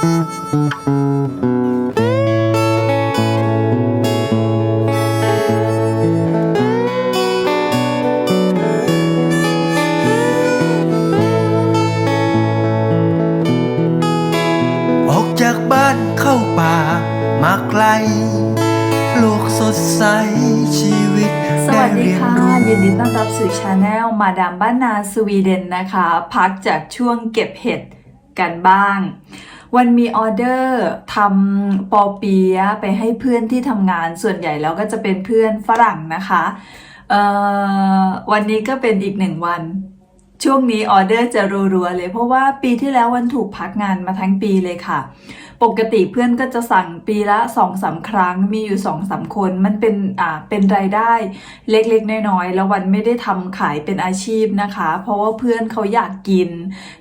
ออกจากบ้านเข้าป่ามาไกล โลกสดใสชีวิตสวัสดีไเรียนค่ะรู้ยินดีต้อนรับสู่ชาแนลมาดามบ้านนาสวีเดนนะคะ พักจากช่วงเก็บเห็ดกันบ้าง วันมีออเดอร์ทำปอเปี๊ยะไปให้เพื่อนที่ทำงานส่วนใหญ่แล้วก็จะเป็นเพื่อนฝรั่งนะคะเอ่อวันนี้ก็เป็นอีกหนึ่งวัน ช่วงนี้ออเดอร์จะรัวๆเลย เพราะว่าปีที่แล้ววันถูกพักงานมาทั้งปีเลยค่ะ ปกติเพื่อนก็จะสั่งปีละสองสาครั้ง มีอยู่สองสามคน มันเป็นอ่าเป็นรายได้เล็กๆน้อยๆแล้ววันไม่ได้ทำขายเป็นอาชีพนะคะ เพราะว่าเพื่อนเขาอยากกิน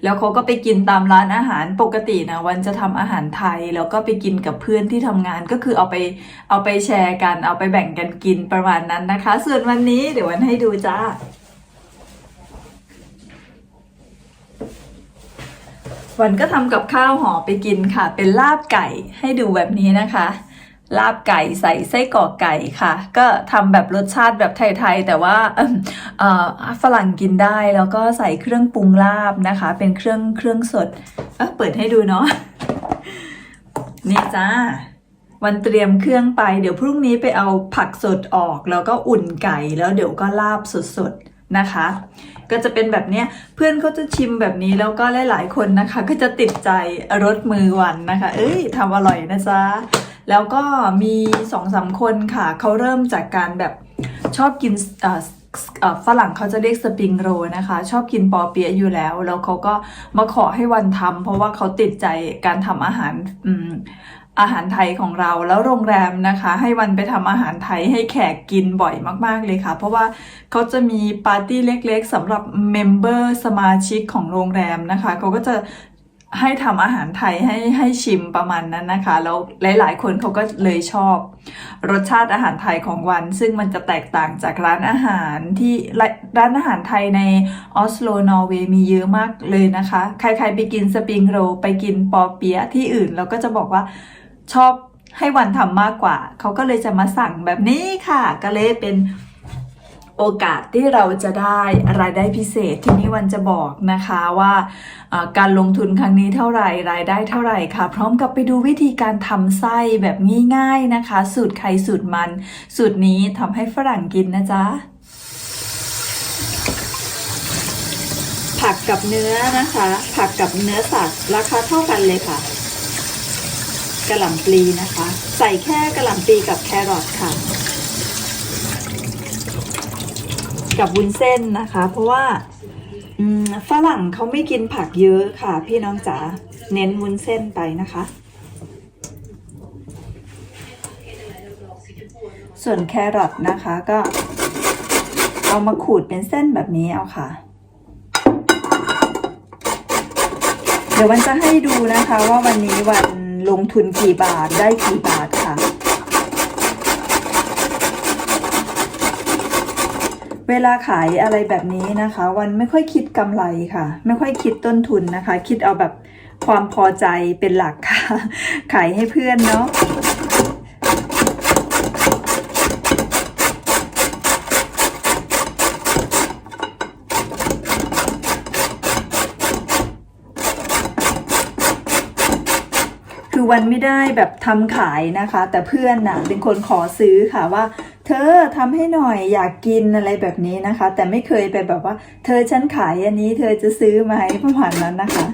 แล้วเขาก็ไปกินตามร้านอาหารปกตินะวันจะทำอาหารไทย แล้วก็ไปกินกับเพื่อนที่ทำงานก็คือเอาไปเอาไปแชร์กัน เอาไปแบ่งกันกินประมาณนั้นนะคะ ส่วนวันนี้เดี๋ยววันให้ดูจ้า วันก็ทำกับข้าวห่อไปกินค่ะ เป็นลาบไก่ให้ดูแบบนี้นะคะ ลาบไก่ใส่ไส้กรอกไก่ค่ะ ก็ทำแบบรสชาติแบบไทยๆ แต่ว่าฝรั่งกินได้แล้วก็ใส่เครื่องปรุงลาบนะคะ เป็นเครื่องเครื่องสดเออเปิดให้ดูเนาะนี่จ้าวันเตรียมเครื่องไปเดี๋ยวพรุ่งนี้ไปเอาผักสดออก แล้วก็อุ่นไก่แล้วเดี๋ยวก็ลาบสดๆ นะคะ ก็จะเป็นแบบนี้เพื่อนเขาจะชิมแบบนี้แล้วก็หลายๆคนนะคะ ก็จะติดใจรสมือวันนะคะ เอ้ยทำอร่อยนะจ๊ะแล้วก็มีสองสามคนค่ะเขาเริ่มจากการแบบชอบกินฝรั่งเขาจะเรียกสปริงโรลนะคะ ชอบกินปอเปี๊ยะอยู่แล้ว แล้วเขาก็มาขอให้วันทำเพราะว่าเขาติดใจการทำอาหาร อาหารไทยของเราแล้วโรงแรมนะคะ ให้วันไปทำอาหารไทยให้แขกกินบ่อยมาก ๆ เลยค่ะ เพราะว่าเขาจะมีปาร์ตี้เล็ก ๆสำหรับเมมเบอร์สมาชิกของโรงแรมนะคะเขาก็จะให้ทำอาหารไทยให้ให้ชิมประมาณนั้นนะคะ แล้วหลาย ๆ คนเขาก็เลยชอบ รสชาติอาหารไทยของวัน ซึ่งมันจะแตกต่างจากร้านอาหารที่ร้านอาหารไทยในออสโลนอร์เวย์มีเยอะมากเลยนะคะ ใคร ๆ ไปกินสปริงโรไปกินปอเปี๊ยะที่อื่นเราก็จะบอกว่า ชอบให้วันทำมากกว่า เขาก็เลยจะมาสั่งแบบนี้ค่ะ ก็เลยเป็นโอกาสที่เราจะได้รายได้พิเศษ ที่นี่วันจะบอกนะคะว่าอ่าการลงทุนครั้งนี้เท่าไหร่รายได้เท่าไหร่ค่ะ พร้อมกับไปดูวิธีการทำไส้แบบง่ายๆนะคะ สูตรใครสูตรมัน สูตรนี้ทำให้ฝรั่งกินนะจ๊ะผักกับเนื้อนะคะ ผักกับเนื้อสัตว์ราคาเท่ากันเลยค่ะ กระหล่ำปลีนะคะ ใส่แค่กระหล่ำปลีกับแครอทค่ะ กับวุ้นเส้นนะคะ เพราะว่าฝรั่งเขาไม่กินผักเยอะค่ะ พี่น้องจ๋าเน้นวุ้นเส้นไปนะคะ ส่วนแครอทนะคะก็ เอามาขูดเป็นเส้นแบบนี้เอาค่ะเดี๋ยววันจะให้ดูนะคะว่าวันนี้วัน ลงทุนกี่บาทได้กี่บาทค่ะ เวลาขายอะไรแบบนี้นะคะ วันไม่ค่อยคิดกำไรค่ะ ไม่ค่อยคิดต้นทุนนะคะ คิดเอาแบบความพอใจเป็นหลักค่ะ ขายให้เพื่อนเนาะ คือวันไม่ได้แบบทำขายนะคะ แต่เพื่อนน่ะเป็นคนขอซื้อค่ะว่า เธอทำให้หน่อยอยากกินอะไรแบบนี้นะคะ แต่ไม่เคยไปแบบว่า เธอฉันขายอันนี้ เธอจะซื้อไหมประมาณนั้นนะคะ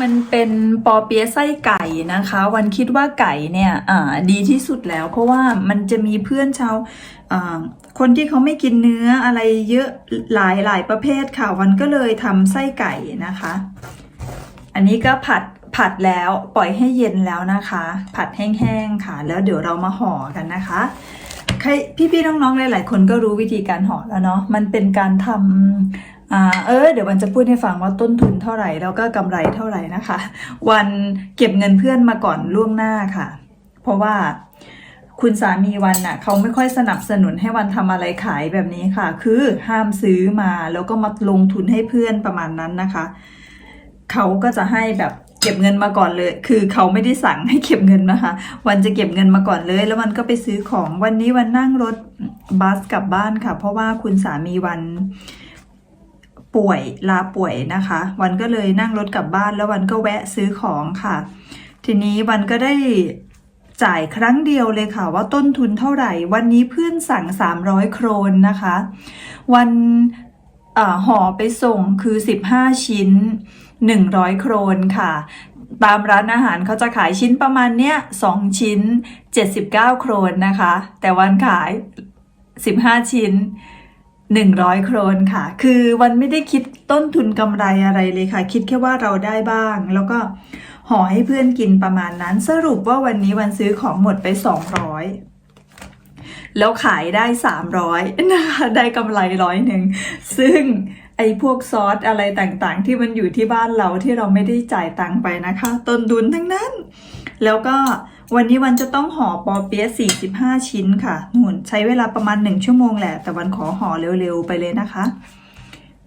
มันเป็นปอเปี๊ยะไส้ไก่นะคะ วันคิดว่าไก่เนี่ยดีที่สุดแล้ว เพราะว่ามันจะมีเพื่อนชาวคนที่เขาไม่กินเนื้ออะไรเยอะหลายหลายประเภทค่ะ วันก็เลยทำไส้ไก่นะคะ อันนี้ก็ผัดผัดแล้วปล่อยให้เย็นแล้วนะคะ ผัดแห้งๆค่ะ แล้วเดี๋ยวเรามาห่อกันนะคะใครพี่ๆน้องๆหลายๆคนก็รู้วิธีการห่อแล้วเนาะมันเป็นการทำ อ่าเออเดี๋ยววันจะพูดให้ฟังว่าต้นทุนเท่าไหร่แล้วก็กำไรเท่าไหร่นะคะ วันเก็บเงินเพื่อนมาก่อนล่วงหน้าค่ะ เพราะว่าคุณสามีวันน่ะเขาไม่ค่อยสนับสนุนให้วันทำอะไรขายแบบนี้ค่ะ คือห้ามซื้อมาแล้วก็มาลงทุนให้เพื่อนประมาณนั้นนะคะ เขาก็จะให้แบบเก็บเงินมาก่อนเลย คือเขาไม่ได้สั่งให้เก็บเงินนะคะ วันจะเก็บเงินมาก่อนเลย แล้ววันก็ไปซื้อของวันนี้วันนั่งรถบัสกลับบ้านค่ะ เพราะว่าคุณสามีวัน ป่วยลาป่วยนะคะ วันก็เลยนั่งรถกลับบ้านแล้ววันก็แวะซื้อของค่ะ ทีนี้วันก็ได้จ่ายครั้งเดียวเลยค่ะ ว่าต้นทุนเท่าไหร่ วันนี้เพื่อนสั่ง 300 โครนนะคะ วันอาห่อไปส่งคือ 15 ชิ้น 100 โครนค่ะ ตามร้านอาหารเขาจะขายชิ้นประมาณเนี้ย2ชิ้น 79 โครนนะคะ แต่วันขาย 15 ชิ้น 100 โครนค่ะ คือวันไม่ได้คิดต้นทุนกำไรอะไรเลยค่ะ คิดแค่ว่าเราได้บ้าง แล้วก็ห่อให้เพื่อนกินประมาณนั้น สรุปว่าวันนี้วันซื้อของหมดไป 200 แล้วขายได้ 300 นะคะ ได้กำไรร้อยหนึ่ง ซึ่งไอ้พวกซอสอะไรต่างๆ ที่มันอยู่ที่บ้านเราที่เราไม่ได้จ่ายตังค์ไปนะคะ ต้นทุนทั้งนั้น แล้วก็ วันนี้วันจะต้องห่อปอเปี๊ยะ45 ชิ้นค่ะหุ่นใช้เวลาประมาณ 1 ชั่วโมงแหละ แต่วันขอห่อเร็วๆไปเลยนะคะ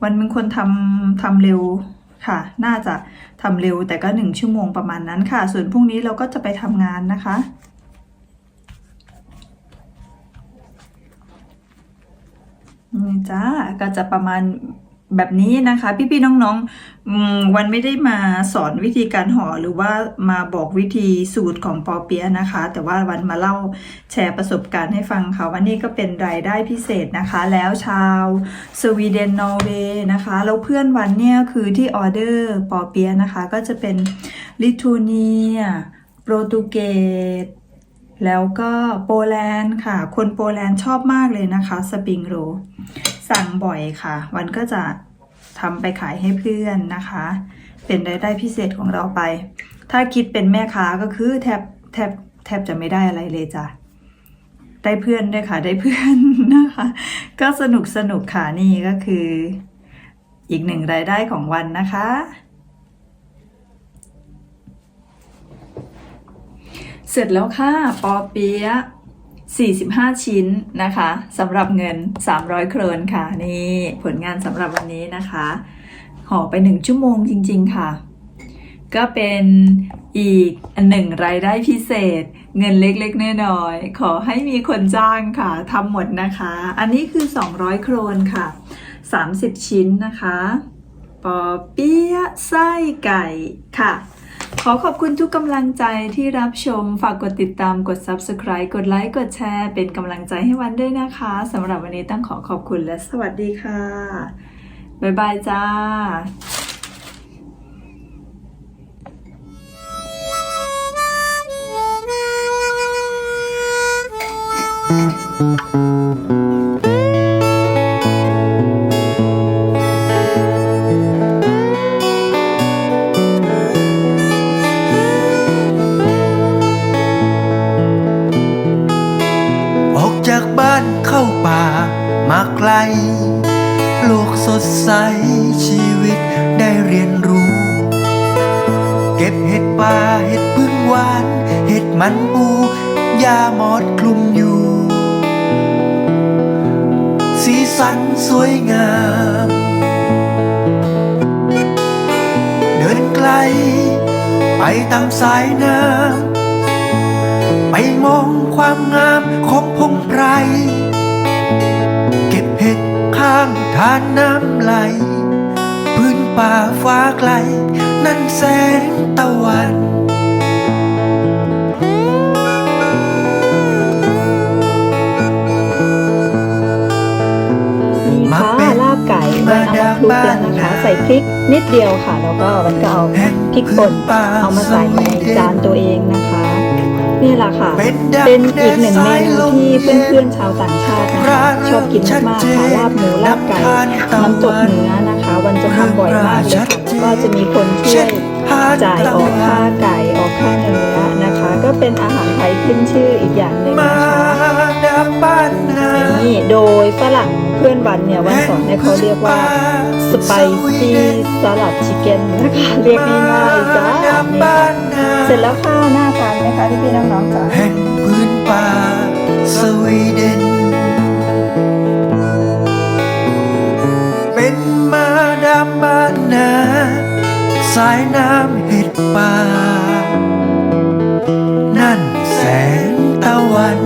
วันเป็นคนทำทำเร็วค่ะ น่าจะทำเร็วแต่ก็ 1 ชั่วโมงประมาณนั้นค่ะ ส่วนพรุ่งนี้เราก็จะไปทำงานนะคะนี่จ้าก็จะประมาณ แบบนี้นะคะ พี่ๆน้องๆวันไม่ได้มาสอนวิธีการห่อหรือว่ามาบอกวิธีสูตรของปอเปียนะคะ แต่ว่าวันมาเล่าแชร์ประสบการณ์ให้ฟังค่ะวันนี้ก็เป็นรายได้พิเศษนะคะ แล้วชาวสวีเดนนอร์เวย์นะคะแล้วเพื่อนวันเนี่ยคือที่ออเดอร์ปอเปียนะคะ ก็จะเป็นลิทัวเนียโปรตุเกสแล้วก็โปแลนด์ค่ะ คนโปแลนด์ชอบมากเลยนะคะสปริงโร สั่งบ่อยค่ะ วันก็จะทำไปขายให้เพื่อนนะคะ เป็นรายได้พิเศษของเราไป ถ้าคิดเป็นแม่ค้าก็คือแทบแทบแทบจะไม่ได้อะไรเลยจ้ะได้เพื่อนด้วยค่ะ ได้เพื่อนนะคะ ก็สนุกสนุกค่ะนี่ก็คือ อีกหนึ่งรายได้ของวันนะคะ เสร็จแล้วค่ะ ปอเปี๊ยะ 45 ชิ้นนะคะสำหรับเงิน 300 โครนค่ะ นี่ผลงานสำหรับวันนี้นะคะห่อไป 1 ชั่วโมงจริง ๆ ค่ะ ก็เป็นอีกหนึ่งรายได้พิเศษ เงินเล็กๆน้อยๆขอให้มีคนจ้างค่ะทำหมดนะคะ อันนี้คือ 200 โครนค่ะ 30 ชิ้นนะคะ ปอเปี๊ยะไส้ไก่ค่ะ ขอขอบคุณทุกกำลังใจที่รับชม ฝากกดติดตาม กด Subscribe กดไลค์ กดแชร์ เป็นกำลังใจให้วันด้วยนะคะ สำหรับวันนี้ต้องขอขอบคุณและสวัสดีค่ะ บ๊ายบายจ้าอานเข้าป่ามาไกล โลกสดใสชีวิตได้เรียนรู้ เก็บเห็ดป่าเห็ดพึ่งหวาน เห็ดมันปูยาหมอดคลุมอยู่ สีสันสวยงาม เดินไกล ไปตามสายน้ำไปมองความงามของพงไพรเก็บเห็ด ข้างทานน้ำไหล พื้นป่าฟ้าไกล นั่นแสงตะวันมาเป็นลาบไก่วันเอามาคลุกแล้วนะคะ ใส่พริกนิดเดียวค่ะ แล้วก็วันก็เอาพริกป่นเอามาใส่ในจานตัวเองนะคะ นี่แหละค่ะ เป็นดังเป็นอีกหนึ่งแดดเมสายนูลมที่เพื่อนๆชาวต่างชาตินะคะชอบกินมากๆค่ะลาบหมูลาบไก่น้ำตกเนื้อนะคะ วันจะทำบ่อยมากเลยค่ะแล้วก็จะมีคนช่วยจ่ายออกค่าไก่ออกค่าเนื้อนะคะ ก็เป็นอาหารไทยขึ้นชื่ออีกอย่างหนึ่งมานะคะดาบ้านนานี่โดยฝรั่งเพื่อนวันเนี่ยวันสอนเนี่ยเขาเรียกว่า สไปซี่สลัดชิคเก้นนะคะเรียกง่ายๆจ้านี่ค่ะเสร็จแล้วค่ะหน้าทานนะคะพี่พี่น้องๆจ้าแห่งพื้นป่าสวีเดนเป็นมาดามบ้านนาสายน้ำเห็ดป่า นั่นแสงตะวัน